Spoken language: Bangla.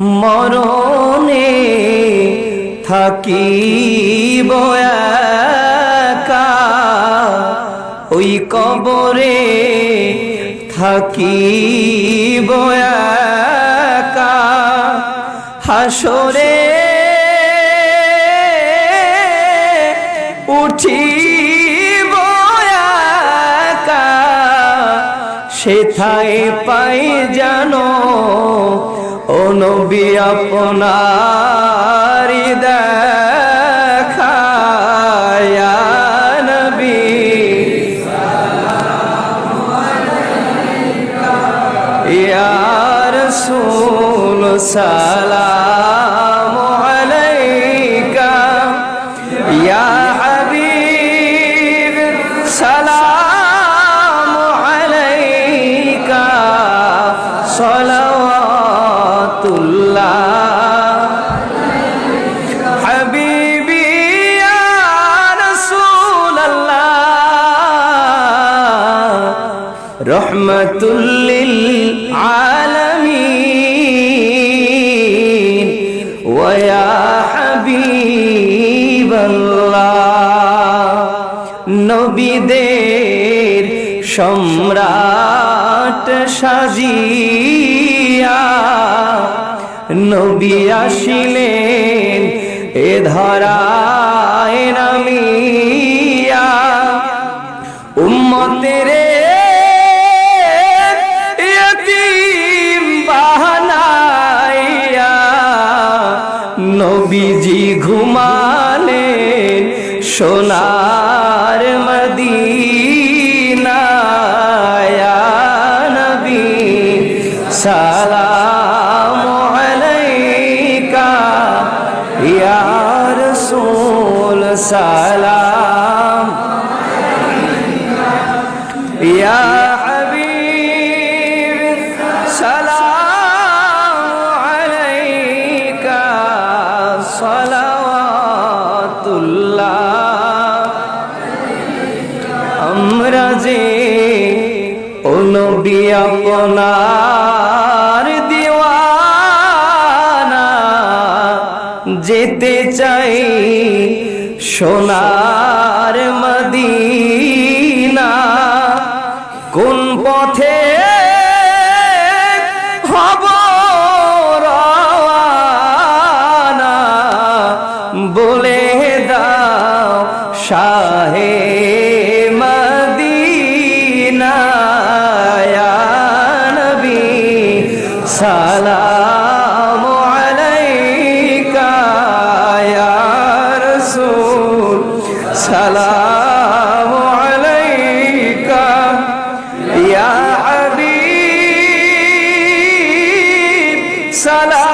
মরণে থাকিব একা ওই কবরে থাকিব একা। হাসরে উঠিব একা সেথায় পাই জানো ও নবী আপনার দেখা ইয়া নবী। ইয়ার রাসূল সালাম। রহমাতুল্লিল আলামিন। ওয়া হাবিবাল্লাহ। নবীদের সম্রাট সাজিয়া নবী আসিলেন এ ধরায় নামিয়া। উম্মতের নবীজি ঘুমালে সোনার মদিনায়া নবী সালাম আলাইকা ইয়া রাসূল সালাম আমরা যে নবী আপনার দিওয়ানা, যেতে চাই সোনার মদিনা। কোন পথে হব বলে দাও শাহে সালাম আলাইকা ইয়া হাবিব সালাম